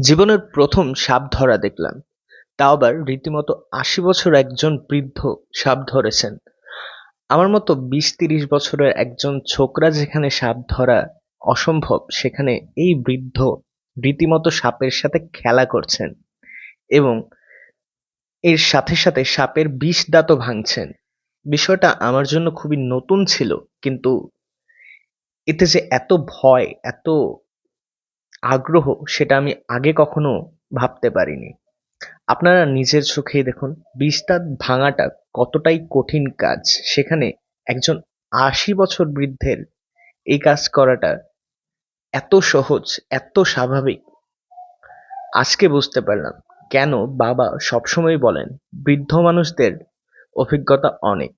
জীবনের প্রথম সাপ ধরা দেখলাম। তাও আবার রীতিমতো আশি বছর একজন বৃদ্ধ সাপ ধরেছেন। আমার মতো বিশ তিরিশ বছরের একজন ছোকরা যেখানে সাপ ধরা অসম্ভব, সেখানে এই বৃদ্ধ রীতিমতো সাপের সাথে খেলা করছেন এবং এর সাথে সাথে সাপের বিষ দাঁতও ভাঙছেন। বিষয়টা আমার জন্য খুবই নতুন ছিল, কিন্তু এতে যে এত ভয়, এত আগ্রহ সেটা আমি আগে কখনো ভাবতে পারিনি। আপনারা নিজের চোখেই দেখুন দাঁত ভাঙাটা কতটাই কঠিন কাজ। সেখানে একজন আশি বছর বৃদ্ধের এই কাজ করাটা এত সহজ, এত স্বাভাবিক, আজকে বুঝতে পারলাম কেন বাবা সবসময় বলেন, বৃদ্ধ মানুষদের অভিজ্ঞতা অনেক।